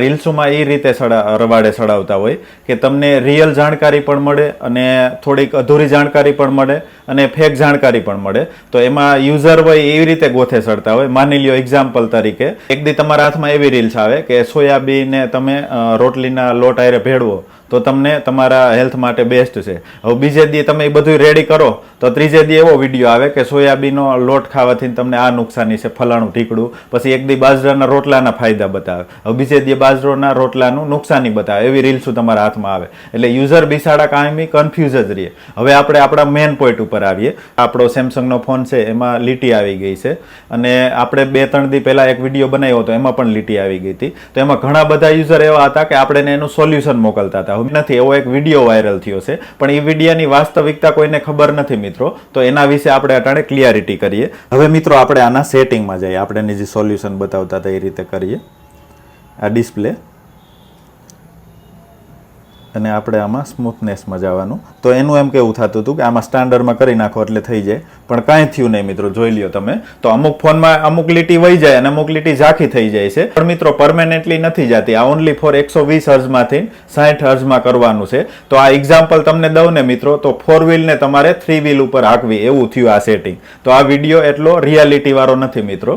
રીલ્સોમાં એ રીતે રવાડે સડાવતા હોય કે તમને રિયલ જાણકારી પણ મળે અને થોડીક અધૂરી જાણકારી પણ મળે અને ફેક જાણકારી પણ મળે. તો એમાં યુઝર હોય એવી રીતે ગોથે સડતા હોય. માની લ્યો એક્ઝામ્પલ તરીકે, એક દી તમારા હાથમાં એવી રીલ્સ આવે કે સોયાબીનને તમે રોટલીના લોટ આયરે ભેળવો તો તમને તમારા હેલ્થ માટે બેસ્ટ છે. હવે બીજે દી તમે એ બધું રેડી કરો, તો ત્રીજે દી એવો વીડિયો આવે કે સોયાબીનનો લોટ ખાવાથી તમને આ નુકસાની છે, ફલાણું ઠીકડું પછી એક દી બાજરાના રોટલાના ફાયદા બતાવે. હવે બીજે દી બાજરાના રોટલાનું નુકસાની બતાવે, એવી રીલ્સો તમારા હાથમાં આવે. એટલે યુઝર બિસાડા કાયમી કન્ફ્યુઝ જ રહે હવે આપણે આપણા મેન પોઈન્ટ ઉપર આવીએ. આપણો સેમસંગનો ફોન છે, એમાં લીટી આવી ગઈ છે. અને આપણે બે, ત્રણ દી પહેલાં એક વીડિયો બનાવ્યો હતો, એમાં પણ લીટી આવી ગઈ હતી. તો એમાં ઘણા બધા યુઝર એવા હતા કે આપણે એનું સોલ્યુશન મોકલતા હતા. હવે નથી, એવો એક વીડિયો વાયરલ થયો છે. પણ એ વિડીયાની વાસ્તવિકતા કોઈને ખબર નથી મિત્રો, તો એના વિશે આપણે અટાણે ક્લિયરિટી કરીએ. હવે મિત્રો આપણે આના સેટિંગમાં જઈએ. આપણે જે સોલ્યુશન બતાવતા હતા એ રીતે કરીએ. આ ડિસ્પ્લે. અને આપણે આમાં સ્મૂથનેસ જવાનું. તો એનું એમ કેવું થતું હતું કે આમાં સ્ટાન્ડર્ડમાં કરી નાખો એટલે થઈ જાય. પણ કાંઈ થયું નહીં મિત્રો, જોઈ લ્યો તમે. તો અમુક ફોનમાં અમુક લીટી વહી જાય અને અમુક લીટી ઝાંખી થઈ જાય છે. પણ મિત્રો પરમેનન્ટલી નથી જતી. આ ઓનલી ફોર એકસો વીસ હર્ઝમાંથી સાઠ હર્ઝમાં કરવાનું છે. તો આ એક્ઝામ્પલ તમને દઉં ને મિત્રો, તો ફોર વ્હીલને તમારે થ્રી વ્હીલ ઉપર હાંકવી. એવું થયું આ સેટિંગ તો આ વીડિયો એટલો રિયાલિટી વાળો નથી મિત્રો.